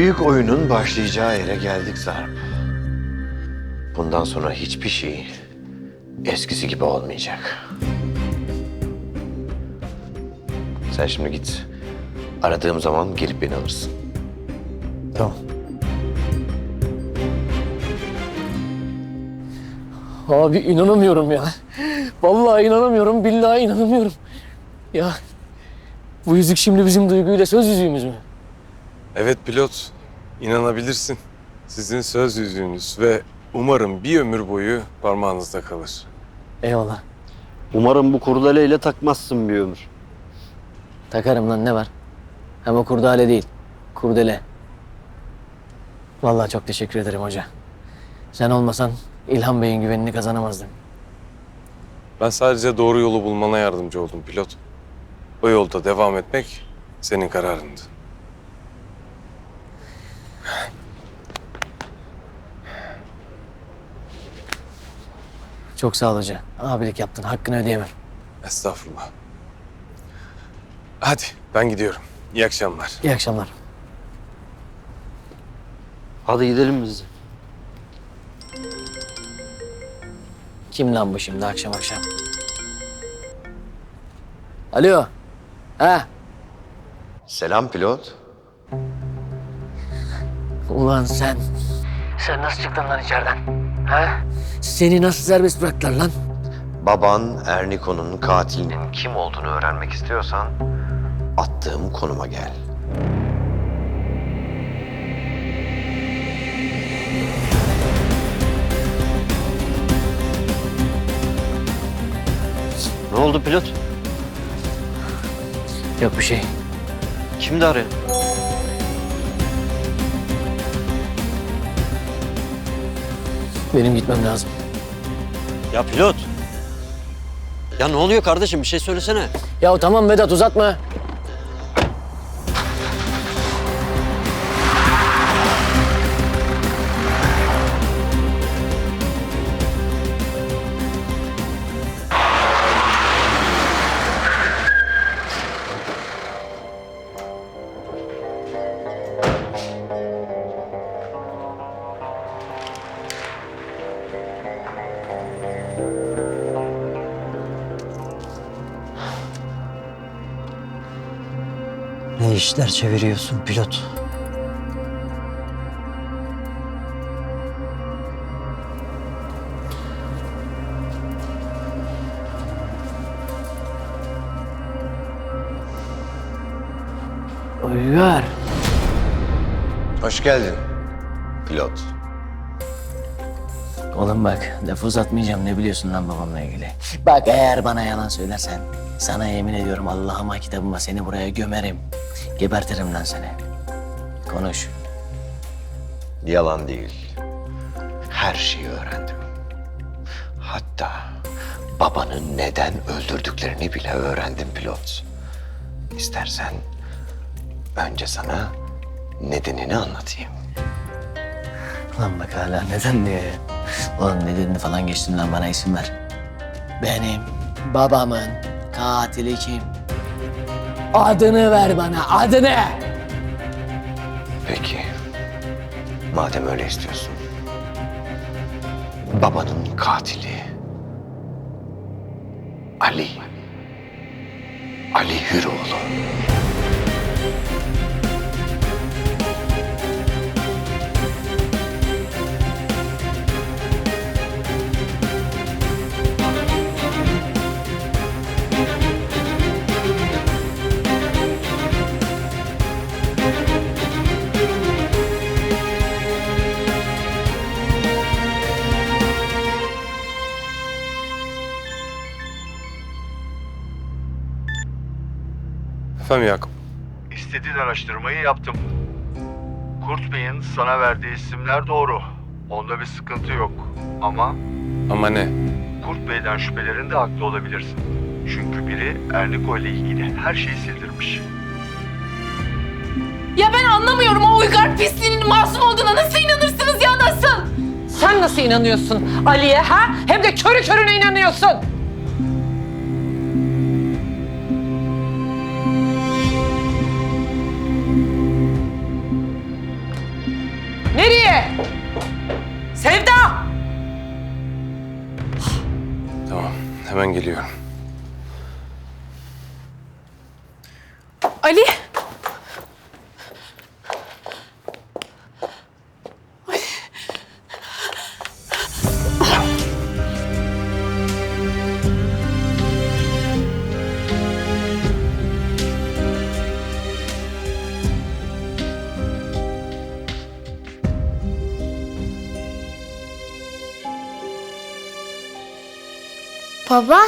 Büyük oyunun başlayacağı yere geldik Sarp. Bundan sonra hiçbir şey eskisi gibi olmayacak. Sen şimdi git. Aradığım zaman gelip beni alırsın. Tamam. Abi inanamıyorum ya. Vallahi inanamıyorum, billahi inanamıyorum. Ya bu yüzük şimdi bizim duyguyla söz yüzüğümüz mü? Evet pilot, inanabilirsin. Sizin söz yüzüğünüz ve umarım bir ömür boyu parmağınızda kalır. Eyvallah. Umarım bu kurdeleyle takmazsın bir ömür. Takarım lan ne var? Hem o kurdale değil, kurdele. Vallahi çok teşekkür ederim hoca. Sen olmasan İlhan Bey'in güvenini kazanamazdım. Ben sadece doğru yolu bulmana yardımcı oldum pilot. O yolda devam etmek senin kararındı. Çok sağ ol hoca. Abilik yaptın, hakkını ödeyemem. Estağfurullah. Hadi ben gidiyorum. İyi akşamlar. İyi akşamlar. Hadi gidelim biz. de. Kim lan bu şimdi akşam akşam? Alo. Ha? Selam pilot. Ulan sen. Sen nasıl çıktın lan içeriden? Ha? Seni nasıl serbest bıraktılar lan? Baban Erniko'nun katilinin kim olduğunu öğrenmek istiyorsan attığım konuma gel. Ne oldu pilot? Yok bir şey. Kimdi arayan? Benim gitmem lazım. Ya pilot. Ya ne oluyor kardeşim bir şey söylesene. Ya tamam Vedat uzatma. Ne işler çeviriyorsun pilot? Uygar. Hoş geldin pilot. Oğlum bak lafı uzatmayacağım ne biliyorsun lan babamla ilgili. Bak eğer bana yalan söylersen sana yemin ediyorum Allah'ıma kitabıma seni buraya gömerim. Gebertirim lan seni. Konuş. Yalan değil. Her şeyi öğrendim. Hatta babanı neden öldürdüklerini bile öğrendim pilot. İstersen önce sana nedenini anlatayım. Lan bak hala neden ya. Oğlum nedenini falan geçtin lan bana isim ver. Benim babamın katili kim? Adını ver bana adını. Peki. Madem öyle istiyorsun. Babanın katili. Ali. Ali Hüroğlu. Efendim Yakup. İstediğin araştırmayı yaptım. Kurt Bey'in sana verdiği isimler doğru. Onda bir sıkıntı yok. Ama Ama ne? Kurt Bey'den şüphelerinde haklı olabilirsin. Çünkü biri Erniko ile ilgili her şeyi sildirmiş. Ya ben anlamıyorum o uygar pisliğinin masum olduğuna nasıl inanırsınız ya nasıl? Sen nasıl inanıyorsun Ali'ye ha? Hem de körü körüne inanıyorsun. İçeri. Sevda! Tamam, hemen geliyorum. Ali. Baba?